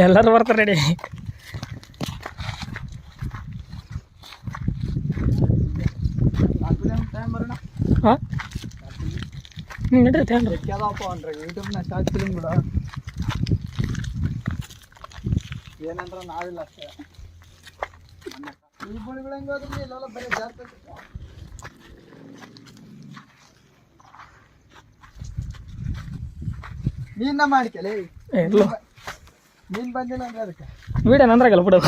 ಎಲ್ಲರೂ ಬರ್ತಾರೆ ರೆಡಿ ಹಾಂ? ನಡ್ರಿ ತಗೊಂಡ್ರಿ ಯಾವ್ದಪ್ಪ ಅಂದ್ರೆ ಯೂಟ್ಯೂಬ್ನ ಶಾರ್ಟ್ ಫಿಲ್ಮ್ಗಳು ಏನಂದ್ರೆ ನಾವಿಲ್ಲ ಅಷ್ಟೇ ಈ ಬುಳಿಗಳು ಹೆಂಗೆ ಹೋದ್ರೆ ಇಲ್ಲೆಲ್ಲ ಬರೀ ಜಾಸ್ತಿ ನೀನ ಇಲ್ಲ. ನೀನ್ ಬಂದಿಲ್ಲ ಅಂದ್ರೆ ಅದಕ್ಕೆ? ವೀಡಿಯೋ ನಂದ್ರಾಗಲ್ಲ ಬಿಡು.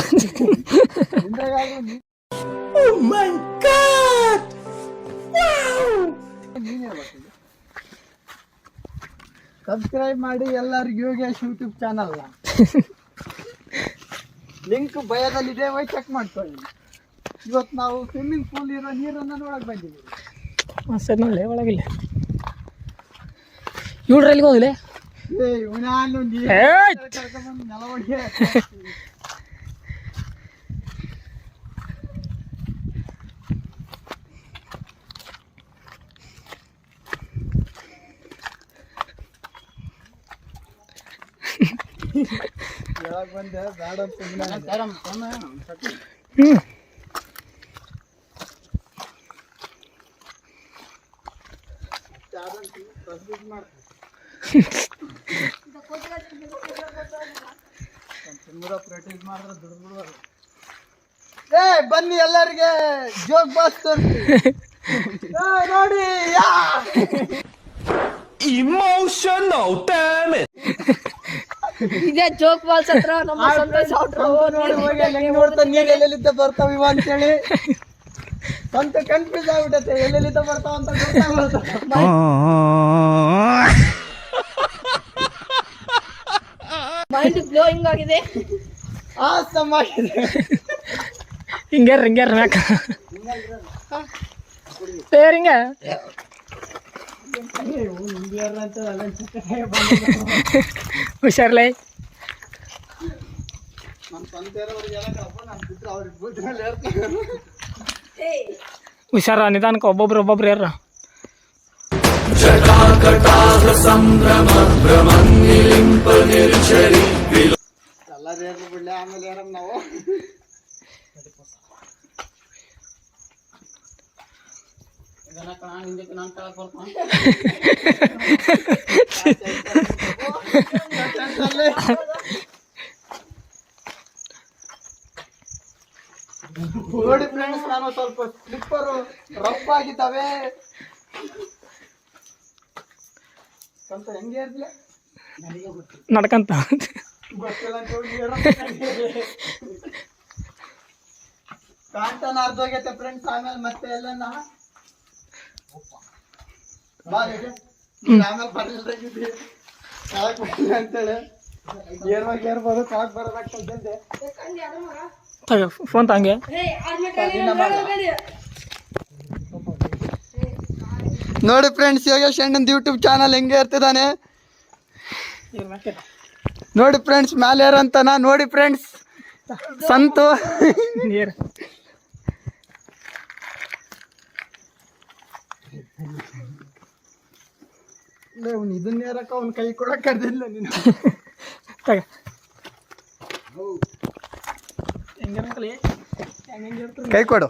ಸಬ್ಸ್ಕ್ರೈಬ್ ಮಾಡಿ ಎಲ್ಲರಿಗೂ ಯೋಗೇಶ್ ಯೂಟ್ಯೂಬ್ ಚಾನಲ್ ಲಿಂಕ್ ಭಯದಲ್ಲಿದೆ ಹೋಗಿ ಚೆಕ್ ಮಾಡ್ಕೊಳ್ಳಿ. ಇವತ್ತು ನಾವು ಸ್ವಿಮ್ಮಿಂಗ್ ಪೂಲ್ ಇರೋ ನೀರನ್ನು ನೋಡಕ್ ಬಂದಿದ್ದೀವಿ. ಸರಿ ನೋಡಲಿ ಒಳಗಿಲ್ಲ. ಇವ್ರು ಎಲ್ಲಿಗೆ ಹೋಗಿಲ್ಲ ಹೇಳಕ್ ಬಂದೆ ಬೇಡ. ಹ್ಞೂ ಏ ಬನ್ನಿ ಎಲ್ಲರಿಗೆ ಜೋಗ್ ಬಾಸ್ ನೋಡಿ ಯಾ. ಇದೇ ಜೋಕ್ ಬಾಲ್ಸ್ ಹತ್ರ ನಮ್ಮ ಸಂತೋಷ್ ಔಟ್ರು ನೋಡಿ ಹೋಗಿ ಹೆಂಗ್ ನೋಡ್ತಾ ನೀರ್ ಎಲ್ಲೆಲ್ಲಿದ್ದ ಬರ್ತಾವ ಇವ ಅಂತೇಳಿ. ಅಂತ ಕನ್ಫ್ಯೂಸ್ ಆಗ್ಬಿಟ್ಟತೆ ಎಲ್ಲೆಲ್ಲಿದ್ದ ಬರ್ತಾವ ಅಂತ ಮೈಂಡ್ ಬ್ಲೋಯಿಂಗ್ ಆಗಿದೆ. ಆಸಮ್ ಆಗಿದೆ. ಹಿಂಗ್ಯಾರ ಹಿಂಗ್ಯಾರ ಮ್ಯಾಕ ಏ ಹಿಂಗ ಹುಷಾರ್ಲೈ ನಮ್ಮ ಸ್ವಂತ ಇರೋರಿಗೆ ಹೇಳಕ್ಕಪ್ಪ ನಾನು ಬಿಟ್ಟರೆ ಅವ್ರಿಗೆ ಬುದ್ಧಿ ಮೇಲೆ ಹೇಳ್ತಾರೆ ಹುಷಾರ ನಿಧಾನಕ್ಕೆ ಒಬ್ಬೊಬ್ರು ಒಬ್ಬೊಬ್ರು ಯಾರ ಎಲ್ಲರೂ ಹೇಳಿ ಬಿಡ್ಲಿ ಆಮೇಲೆ ಹೇಳಮ್ ನಾವು ನೋಡಿ ಫ್ರೆಂಡ್ಸ್ ನಾನು ಸ್ವಲ್ಪ ಸ್ಲಿಪ್ಪರು ರಫ್ ಆಗಿದ್ದಾವೆ. ಸ್ವಲ್ಪ ಹೆಂಗೆ ಇರ್ಲಿ? ನನಗೆ ಗೊತ್ತಿಲ್ಲ. ನಡ್ಕಂತ. ಗೊತ್ತಿಲ್ಲ ಅಂತ ಹೇಳಿ ನನಗೆ. ಕಾಂಟನ ಅರ್ಧೋಗೈತೆ ಫ್ರೆಂಡ್ಸ್ ಆಮೇಲೆ ಮತ್ತೆ ಎಲ್ಲ ಆಮೇಲೆ ಬರ್ಲಿಲ್ದಾಗಿದ್ದಿ ಕಾಳಕ್ ಬರಲಿಲ್ಲ ಅಂತೇಳಿ. ಏರ್ವಾಗ ಏರ್ಬೋದು ಕಾಳಕ್ ಬರೋದಾಗ್ತದೆ ತಗ ಫೋನ್ ತಂಗೆ. ನೋಡಿ ಫ್ರೆಂಡ್ಸ್ ಯೋಗೇಶ್ ಅಣ್ಣಂದು ಯೂಟ್ಯೂಬ್ ಚಾನಲ್ ಹೆಂಗೆ ಇರ್ತಿದ್ದಾನೆ ನೋಡಿ ಫ್ರೆಂಡ್ಸ್ ಮ್ಯಾಲೆ ಯಾರಂತನ ನೋಡಿ ಫ್ರೆಂಡ್ಸ್ ಸಂತು. ನೀರು. ಅವ್ನು ಇದನ್ನ ಏರಕ್ಕ ಅವ್ನ ಕೈ ಕೊಡಕ್ ಕರ್ದಿಲ್ಲ ನೀನು. ತಗ. ಹೆಂಗಿರಂಕಲಿ ಹೆಂಗಿರ್ತಾರೆ ಕೈ ಕೊಡು.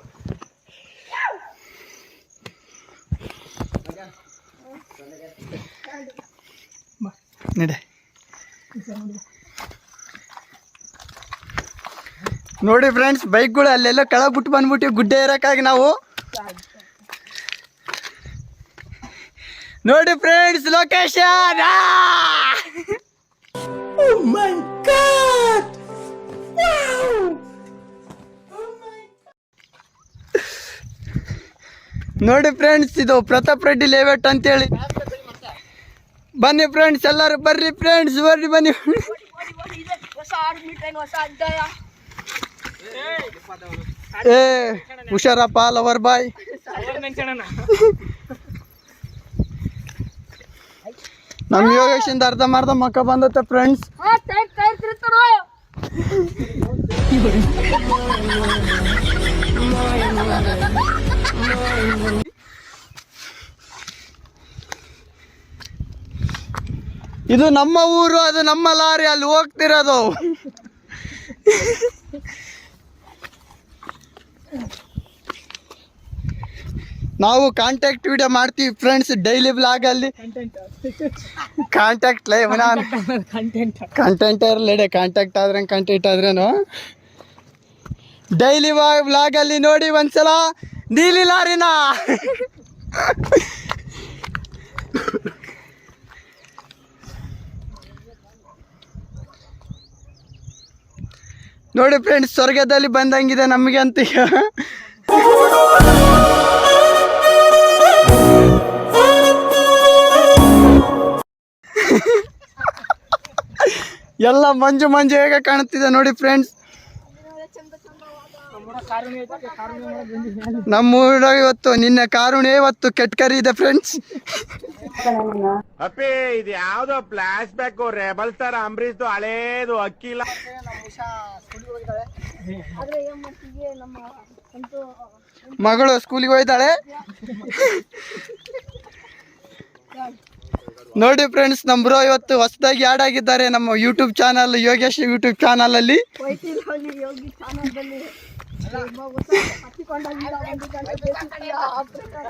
ನಡೆ. ನೋಡಿ ಫ್ರೆಂಡ್ಸ್ ಬೈಕ್ಗಳು ಅಲ್ಲೆಲ್ಲ ಕೆಳಗೆ ಬಿಟ್ಟು ಬಂದ್ಬಿಟ್ಟು ಗುಡ್ಡ ಏರಕ್ಕಾಗಿ ನಾವು. ನೋಡಿ ಫ್ರೆಂಡ್ಸ್ ಲೊಕೇಶನ್ ನೋಡಿ ಫ್ರೆಂಡ್ಸ್ ಇದು ಪ್ರತಾಪ್ ರೆಡ್ಡಿ ಲೇಔಟ್ ಅಂತೇಳಿ. ಬನ್ನಿ ಫ್ರೆಂಡ್ಸ್ ಎಲ್ಲರೂ ಬರ್ರಿ ಫ್ರೆಂಡ್ಸ್ ಬರ್ರಿ ಬನ್ನಿ. ಏ ಹುಷಾರಪ್ಪ ಲವರ್ ಬಾಯ್. ನಮ್ಮ ಯೋಗೇಶಿಂದ ಅರ್ಧ ಮಾರ್ಧ ಮಕ್ಕ ಬಂದತ್ತೆ ಫ್ರೆಂಡ್ಸ್ ಇದು ನಮ್ಮ ಊರು ಅದು ನಮ್ಮ ಲಾರಿ ಅಲ್ಲಿ ಹೋಗ್ತಿರೋದು. ನಾವು ಕಾಂಟ್ಯಾಕ್ಟ್ ವಿಡಿಯೋ ಮಾಡ್ತೀವಿ ಫ್ರೆಂಡ್ಸ್ ಡೈಲಿ ಬ್ಲಾಗ್ ಅಲ್ಲಿ. ಕಾಂಟ್ಯಾಕ್ಟ್ ಲೈವ್ ನಾನು. ಕಂಟೆಂಟ್ ಕಂಟೆಂಟ್ ಇರಲಿ ಕಾಂಟ್ಯಾಕ್ಟ್ ಆದ್ರೆ ಕಂಟೆಂಟ್ ಆದ್ರೇನು? ಡೈಲಿ ಬ್ಲಾಗ್ ಅಲ್ಲಿ ನೋಡಿ ಒಂದ್ಸಲ ನೀಲಿ ಲಾರಿನ. ನೋಡಿ ಫ್ರೆಂಡ್ಸ್ ಸ್ವರ್ಗದಲ್ಲಿ ಬಂದಂಗಿದೆ ನಮಗೆ ಅಂತ. ಎಲ್ಲ ಮಂಜು ಮಂಜು ಹೇಗೆ ಕಾಣುತ್ತಿದೆ ನೋಡಿ ಫ್ರೆಂಡ್ಸ್ ನಮ್ಮ ಇವತ್ತು ನಿನ್ನೆ ಕಾರುಣಿ ಇವತ್ತು ಕೆಟ್ಕರಿ ಇದೆ ಫ್ರೆಂಡ್ಸ್ ಅಪ್ಪಿ ಇದು ಯಾವ್ದೋ ಫ್ಲಾಶ್ ಬ್ಯಾಕ್ ರೆಬಲ್ ತರ ಅಂಬರೀಶ್ ಹಳೇದು ಅಕ್ಕಿಲ್ಲ ಇಲ್ಲ ಮಗಳು ಸ್ಕೂಲಿಗೆ ಹೋಯ್ತಾಳೆ. ನೋಡಿ ಫ್ರೆಂಡ್ಸ್ ನಮ್ಮ ಬ್ರೋ ಇವತ್ತು ಹೊಸದಾಗಿ ಆಡ್ ಆಗಿದ್ದಾರೆ ನಮ್ಮ YouTube channel Yogesh YouTube channel ಅಲ್ಲಿ. ವೈತಿಲ್ ಹಳ್ಳಿ ಯೋಗಿ ಚಾನಲ್ದಲ್ಲಿ ಹತ್ತಿಕೊಂಡಾಗಿಂದ ಒಂದು ಗಂಟೆ ಬೇಸಿಗೆ ಆ ಪ್ರಕಾರ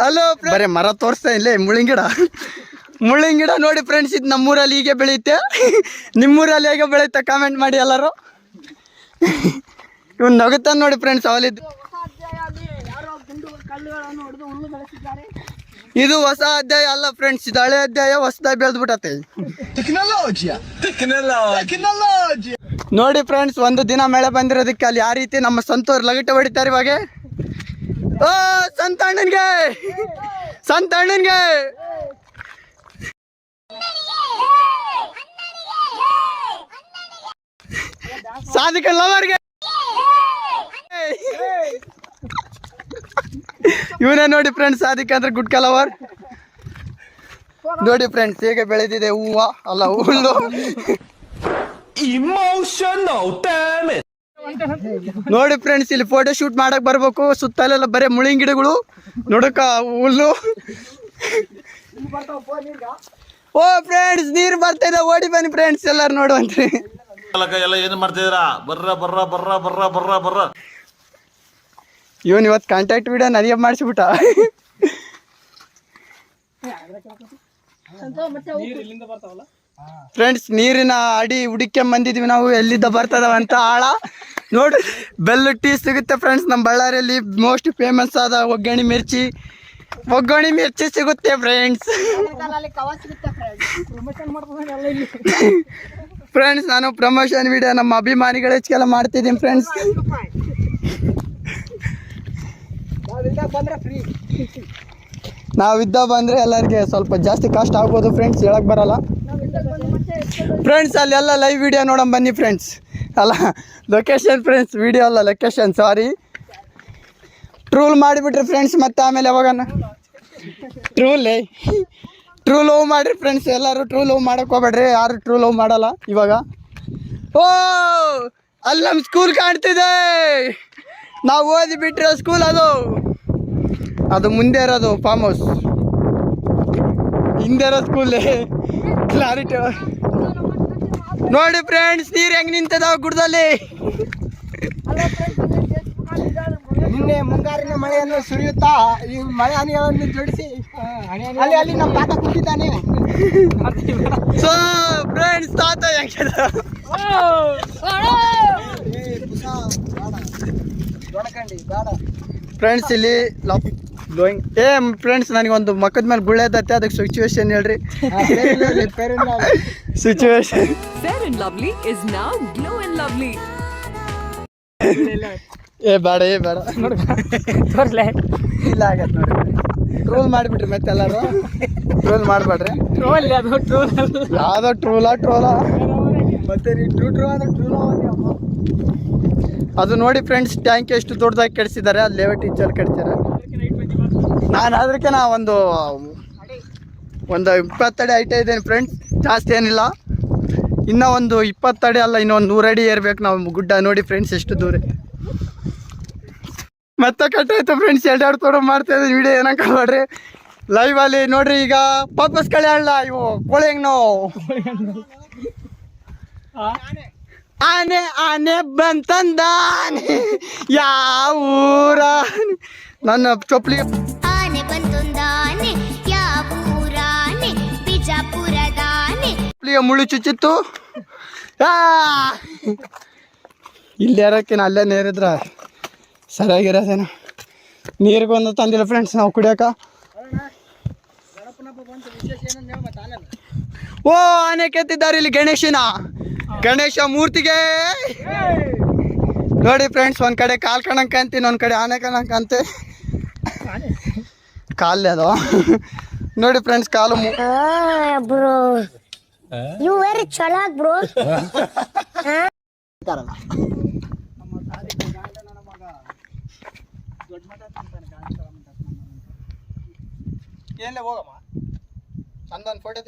ಹಲೋ ಬರೀ ಮರ ತೋರಿಸ್ತಾ ಇಲ್ಲೇ ಮುಳ್ಳಿನ ಮುಳ್ಳಿನ ಗಿಡ ನೋಡಿ ಫ್ರೆಂಡ್ಸ್ ಇದು ನಮ್ಮೂರಲ್ಲಿ ಹೀಗೆ ಬೆಳೆಯುತ್ತೆ. ನಿಮ್ಮೂರಲ್ಲಿ ಹೇಗೆ ಬೆಳೆಯುತ್ತೆ ಕಾಮೆಂಟ್ ಮಾಡಿ ಎಲ್ಲರೂ. ಇವ್ನು ನಗುತ್ತಾನೆ ನೋಡಿ ಫ್ರೆಂಡ್ಸ್ ಅವಲಿದ್ದು ಇದು ಹೊಸ ಅಧ್ಯಾಯ ಅಲ್ಲ ಫ್ರೆಂಡ್ಸ್ ಇದು ಹಳೆ ಅಧ್ಯಾಯ ಹೊಸದಾಗಿ ಬೆಳೆದ್ಬಿಟ್ಟತೆ ನೋಡಿ ಫ್ರೆಂಡ್ಸ್ ಒಂದು ದಿನ ಮಳೆ ಬಂದಿರೋದಕ್ಕೆ ಅಲ್ಲಿ ಯಾವ ರೀತಿ ನಮ್ಮ ಸಂತೋರ್ ಲಗಟ ಹೊಡಿತಾರೆ ಇವಾಗ? ಓ ಸಂತ ಅಣ್ಣನ್ಗೆ! ಸಂತ ಅಣ್ಣನ್ಗೆ! ಸಾಧಿಕ ಲವರ್ಗೆ! ಇವನೇ ನೋಡಿ ಫ್ರೆಂಡ್ಸ್ ಅದಕ್ಕೆ ಅಂದ್ರೆ ಗುಡ್ ಕಲವರ್ ನೋಡಿ ಫ್ರೆಂಡ್ಸ್ ಹೇಗೆ ಬೆಳೆದಿದೆ ಹೂವ? ಅಲ್ಲ ಹುಲ್ಲು. ನೋಡಿ ಫ್ರೆಂಡ್ಸ್ ಇಲ್ಲಿ ಫೋಟೋ ಶೂಟ್ ಮಾಡಕ್ ಬರ್ಬೇಕು. ಸುತ್ತಲೆಲ್ಲ ಬರೀ ಮುಳಿಂಗ್ ಗಿಡಗಳು. ನೋಡಕ್ಕ ಹುಲ್ಲು. ಓ ಫ್ರೆಂಡ್ಸ್ ನೀರ್ ಬರ್ತಾ ಇದೆ ಓಡಿ ಬನ್ನಿ ಫ್ರೆಂಡ್ಸ್ ಎಲ್ಲಾರು ನೋಡುವಂತ್ರಿ. ಎಲ್ಲ ಏನ್ ಮಾಡ್ತಿದ್ದೀರಾ? ಬರ್ರ ಬರ್ರ ಬರ್ರ ಬರ್ರ ಬರ್ರ ಬರ್ರ. ಇವನ್ ಇವತ್ತು ಕಾಂಟ್ಯಾಕ್ಟ್ ವಿಡಿಯೋ ನನಗೆ ಮಾಡಿಸ್ಬಿಟ್ಟ. ಫ್ರೆಂಡ್ಸ್ ನೀರಿನ ಅಡಿ ಹುಡುಕ್ಕೊಂಡ್ ಬಂದಿದ್ವಿ ನಾವು. ಎಲ್ಲಿದ್ದ ಬರ್ತದವ ಅಂತ ಆಳ. ನೋಡಿ ಬೆಲ್ಲ ಟೀ ಸಿಗುತ್ತೆ ಫ್ರೆಂಡ್ಸ್ ನಮ್ಮ ಬಳ್ಳಾರಿಯಲ್ಲಿ ಮೋಸ್ಟ್ ಫೇಮಸ್ ಆದ ಒಗ್ಗರಣೆ ಮಿರ್ಚಿ. ಒಗ್ಗರಣೆ ಮಿರ್ಚಿ ಸಿಗುತ್ತೆ ಫ್ರೆಂಡ್ಸ್ ಫ್ರೆಂಡ್ಸ್ ನಾನು ಪ್ರಮೋಷನ್ ವಿಡಿಯೋ ನಮ್ಮ ಅಭಿಮಾನಿಗಳ ಹೆಚ್ಚಿಗೆಲ್ಲ ಮಾಡ್ತಿದ್ದೀನಿ ಫ್ರೆಂಡ್ಸ್ ನಾವಿದ್ದ ಬಂದ್ರೆ ಎಲ್ಲರಿಗೆ ಸ್ವಲ್ಪ ಜಾಸ್ತಿ ಕಾಸ್ಟ್ ಆಗ್ಬೋದು ಫ್ರೆಂಡ್ಸ್ ಹೇಳಕ್ ಬರಲ್ಲ. ಫ್ರೆಂಡ್ಸ್ ಅಲ್ಲೆಲ್ಲ ಲೈವ್ ವಿಡಿಯೋ ನೋಡೋಣ ಬನ್ನಿ ಫ್ರೆಂಡ್ಸ್ ಅಲ್ಲ ಲೊಕೇಶನ್ ಫ್ರೆಂಡ್ಸ್ ವಿಡಿಯೋ ಅಲ್ಲ ಲೊಕೇಶನ್ ಸಾರಿ ಟ್ರೂಲ್ ಮಾಡಿಬಿಟ್ರಿ ಫ್ರೆಂಡ್ಸ್ ಮತ್ತೆ ಆಮೇಲೆ ಯಾವಾಗ ಟ್ರೂಲ್ ಟ್ರೂ ಲವ್ ಮಾಡಿರಿ ಫ್ರೆಂಡ್ಸ್ ಎಲ್ಲರೂ ಟ್ರೂ ಲವ್ ಮಾಡಕ್ ಹೋಗ್ಬೇಡ್ರಿ ಯಾರು ಟ್ರೂ ಲವ್ ಮಾಡಲ್ಲ ಇವಾಗ. ಓ ಅಲ್ಲಿ ನಮ್ಮ ಸ್ಕೂಲ್ ಕಾಣ್ತಿದೆ. ನಾವು ಓದಿ ಬಿಟ್ಟಿರೋ ಸ್ಕೂಲ್ ಅದು. ಅದು ಮುಂದೆ ಇರೋದು ಫಾರ್ಮ್ ಹೌಸ್ ಹಿಂದೆ ಇರೋ ಸ್ಕೂಲೇ ಕ್ಲಾರಿಟಿ ನೋಡಿ ಫ್ರೆಂಡ್ಸ್ ನೀರು ಹೆಂಗ್ ನಿಂತದಾವ ಗುಡ್ದಲ್ಲಿ? ನಿನ್ನೆ ಮುಂಗಾರಿನ ಮಳೆಯನ್ನು ಸುರಿಯುತ್ತಾ ಈ ಮಳೆ ಹನಿಗಳನ್ನು ಜೋಡಿಸಿ ಅಲ್ಲಿ ಅಲ್ಲಿ ನಮ್ಮ ತಾತ ಕೂತಿದ್ದಾನೆ. ಸೊ ಫ್ರೆಂಡ್ಸ್ ತಾತ ಬೇಡ. ಫ್ರೆಂಡ್ಸ್ ಇಲ್ಲಿ ಗ್ಲೋಯಿಂಗ್ ಏ ಫ್ರೆಂಡ್ಸ್ ನನಗೊಂದು ಮಕ್ಕದ ಮೇಲೆ ಗುಳ್ಳೆ ಅದತ್ತೆ ಅದಕ್ಕೆ ಸಿಚುವೇಶನ್ ಹೇಳ್ರಿ. Situation Fair and Lovely is now Glow and Lovely. ಏ ಬೇಡ ಏ ಬೇಡ. ತೋರ್ಲೆ. ಇಲ್ಲ ಆಗತ್ತೆ ನೋಡಿ ಟ್ರೋಲ್ ಮಾಡಿಬಿಟ್ರಿ ಮತ್ತೆ ಎಲ್ಲರೂ. ಟ್ರೋಲ್ ಮಾಡಬೇಡ್ರಿ. ಟ್ರೋಲ್ ಅದು. ಟ್ರೋಲ್ ಯಾವುದೋ ಟ್ರೋಲಾ ಟ್ರೋಲಾ ಮತ್ತೆ ಟ್ರೂ ಟ್ರೂ ಅಂದ್ರೆ ಟ್ರೂ ಅದು ನೋಡಿ ಫ್ರೆಂಡ್ಸ್ ಟ್ಯಾಂಕ್ ಎಷ್ಟು ದೊಡ್ಡದಾಗಿ ಕೆಡಿಸಿದ್ದಾರೆ ಅಲ್ಲಿ ಲೇಔಟ್ ಇಂಚಲ್ಲಿ ಕೆಡಿಸ್ಯಾರ ನಾನು ಅದಕ್ಕೆ ನಾ ಒಂದು ಒಂದು ಇಪ್ಪತ್ತಡಿ ಐಟೇ ಇದ್ದೇನೆ ಫ್ರೆಂಡ್ಸ್ ಜಾಸ್ತಿ ಏನಿಲ್ಲ. ಇನ್ನೂ ಒಂದು ಇಪ್ಪತ್ತಡಿ ಅಲ್ಲ ಇನ್ನೊಂದು ನೂರಡಿ ಏರ್ಬೇಕು. ನಾವು ಗುಡ್ಡ ನೋಡಿ ಫ್ರೆಂಡ್ಸ್ ಎಷ್ಟು ದೂರ. ಮತ್ತೆ ಕಟ್ಟಾಯ್ತು ಫ್ರೆಂಡ್ಸ್ ಎರಡೆರಡು ತೋಡ ಮಾಡ್ತಾ ಇದ್ದೀನಿ ವಿಡಿಯೋ ಏನಕ್ಕೆ ಲೈವ್ ಅಲ್ಲಿ ನೋಡ್ರಿ, ಈಗ ಪಾಪಸ್ ಕಳೆ ಅಲ್ಲ, ಇವು ಕೋಳಿ ಹೆಂಗ್ ನಾವು ಆನೆ ಆನೆ ಬಂತಂದ ಆನೆ ಯಾವ ಊರ ನನ್ನ ಚೊಪ್ಲಿ ಚೊಪ್ಲಿಗೆ ಮುಳ್ಳು ಚುಚ್ಚಿತ್ತು! ಇಲ್ಲಿ ಯಾರಕ್ಕಿನ ಅಲ್ಲೇ ನೀರಿದ್ರ? ಸರಿಯಾಗಿರೋದೇನ ನೀರಿಗೆ ಒಂದು ತಂದಿಲ್ಲ ಫ್ರೆಂಡ್ಸ್ ನಾವು ಕುಡಿಯಕ ಓ ಆನೆ ಕೆತ್ತಿದ್ದಾರೆ ಇಲ್ಲಿ ಗಣೇಶನ. ಗಣೇಶ ಮೂರ್ತಿಗೆ. ನೋಡಿ ಫ್ರೆಂಡ್ಸ್ ಒಂದ್ ಕಡೆ ಕಾಲ್ ಕಣಂಕ ಅಂತ ಒಂದ್ ಕಡೆ ಆನೆ ಕಣಂಕ ಅಂತೆ ಕಾಲೇ ಅದು. ನೋಡಿ ಫ್ರೆಂಡ್ಸ್ ಕಾಲು ಯು ವೆರಿ ಚಲಾಕ್ ಬ್ರೋ ಎಲ್ಲೇ ಹೋಗಮ್ಮ? ಚಂದನ್ ಫೋಟೋ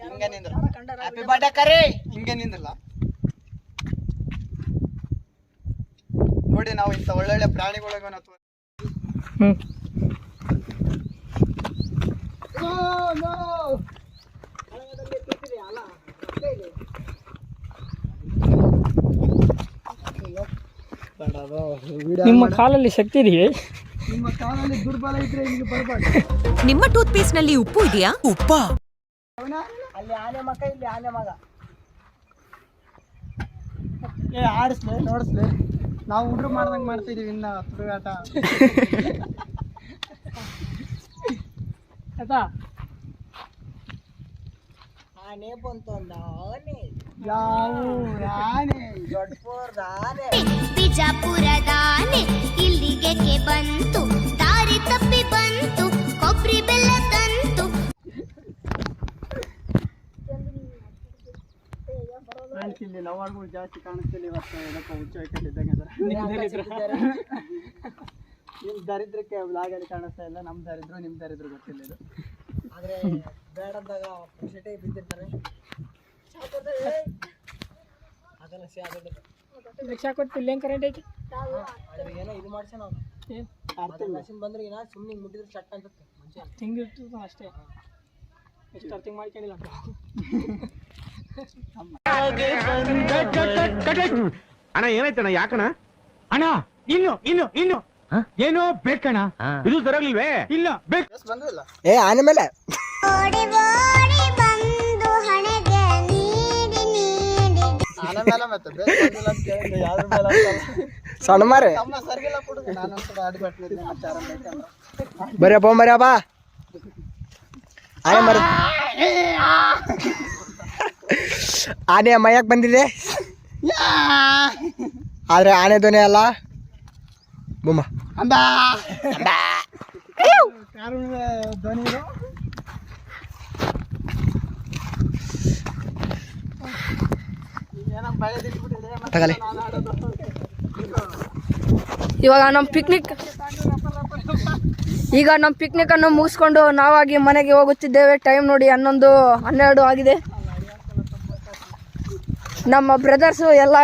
ಹಿಂಗೆ ನಿಂದ್ರ ಹ್ಯಾಪಿ ಬರ್ಡೇ ಕರೆ! ಹಿಂಗೆ ನಿಂದ್ರಲ್ಲ. ನೋಡಿ ನಾವು ಇಂಥ ಒಳ್ಳೊಳ್ಳೆ ಪ್ರಾಣಿಗಳಿಗೆ ನಾವು ನಿಮ್ಮ ಕಾಲಲ್ಲಿ ಶಕ್ತಿ ಇದೆಯೇ? ನಿಮ್ಮ ಕಾಲಲ್ಲಿ ದುರ್ಬಲ ಇದ್ರೆ ಇಲ್ಲಿ ಬರಬಾರ್ದು. ನಿಮ್ಮ ಟೂತ್ ಪೇಸ್ಟ್ನಲ್ಲಿ ಉಪ್ಪು ಇದೆಯಾ? ಉಪ್ಪ? ಅಲ್ಲಿ ಆನೆ ಮಗ ಇಲ್ಲಿ ಆನೆ ಮಗ. ಏ ಆಡಿಸ್ಲೆ ನೋಡಿಸ್ಲೆ. ನಾವು ಹುಡುಗ ಮಾಡ್ದಂಗೆ ಮಾಡ್ತಿದೀವಿ ಇನ್ನ ತುಡುಗಾಟ ಆಯ್ತಾ? ಆನೆ ಬಂತೊಂದ ಆನೆ ಯಾವ ಆನೆ ದೊಡ್ಡಪುರದ ಆನೆ ಬಿಜಾಪುರದಾನೆ ಇಲ್ಲಿಗೆ ಬಂತು. ದಾರಿ ತಪ್ಪಿ ಬಂತು ಕೊಬ್ಬರಿ ಬೆಲ್ಲ ತಂತು. ಫ್ರೆಂಡ್ಸ್ ಇಲ್ಲಿ ಲವರ್ಗಳು ಜಾಸ್ತಿ ಕಾಣಿಸ್ತಿಲ್ಲ ಇವತ್ತು ಏನಪ್ಪ ಹುಚ್ಚು ಹಾಕೊಂಡಿದ್ದಂಗೆ ನಿಮ್ಮ ದರಿದ್ರಕ್ಕೆ ಲಾಗಲಿ ಕಾಣಿಸ್ತಾ ಇಲ್ಲ ನಮ್ಮ ದರಿದ್ರು ನಿಮ್ಮ ದರಿದ್ರು ಗೊತ್ತಿಲ್ಲ ಇದು. ಆದ್ರೆ ಬೇಡದಾಗ ಸಿಟಿ ಬಿದ್ದಿರ್ತಾರೆ. ಅದನ್ನ ಸಿ ಆಗೋದಿಲ್ಲ ರಿಕ್ಷಾ ಕೊಟ್ಟು ಇಲ್ಲಿ ಹೆಂಗೆ ಕರೆಂಟ್ ಐತಿ ಏನೋ ಇದು ಮಾಡ್ಸ ನಾವು ಅರ್ಥ ಮಷಿನ್ ಬಂದ್ರೆ ಏನ ಸುಮ್ಮನೆ ಮುಟ್ಟಿದ್ರೆ ಚಟ್ ಅಂತತ್ತೆ ಮುಂಚೆ ಹಿಂಗಿರ್ತದ ಅಷ್ಟೇ. ಎಷ್ಟು ಅರ್ಥಿಂಗ್ ಮಾಡ್ಕೊಂಡಿಲ್ಲ ಅಣ್ಣ ಏನಾಯ್ತಣ್ಣ ಯಾಕಣ್ಣ? ಅಣ್ಣ ಇನ್ನು ಇನ್ನು ಇನ್ನು. ಏನೋ ಬೇಕಣ್ಣ. ಇದು ತರಲಿಲ್ವೇ ಇಲ್ಲ ಬೇಕು ಏ ಆನೆ ಮೇಲೆ. ಓಡಿ ಓಡಿ ಬಂದು ಹಣೆಗೆ ನೀಡಿ ನೀಡಿ. ಆನೆ ಮೇಲೆ ಮತ್ತೆ ಬೇರೆ ಅಂತ ಕೇಳಿದ್ರೆ ಯಾವ್ದ್ರ ಮೇಲೆ ಅಂತಲ್ಲ. ಸಣ್ಣ ಮಾರಿ. ಬರ್ಯಪ್ಪ ಬರ್ಯಪ್ಪ ಆನೆ ಮರ ಆನೆ ಮಯಕ್ಕೆ ಬಂದಿದೆ? ಆದ್ರೆ ಆನೆ ಧ್ವನಿ ಅಲ್ಲ. ಬೊಮ್ಮ ಧ್ವನಿ ಇದು. ಏನೋ ಭಯದಿಟ್ಬಿಟ್ಟಿದೆ ಮತ್ತೆ ಇವಾಗ ನಮ್ಮ ಪಿಕ್ನಿಕ್ ಈಗ ನಮ್ಮ ಪಿಕ್ನಿಕ್ ಅನ್ನು ಮುಗಿಸ್ಕೊಂಡು ನಾವಾಗಿ ಮನೆಗೆ ಹೋಗುತ್ತಿದ್ದೇವೆ. ಟೈಮ್ ನೋಡಿ ಹನ್ನೊಂದು, ಹನ್ನೆರಡು ಆಗಿದೆ. ನಮ್ಮ ಬ್ರದರ್ಸು ಎಲ್ಲ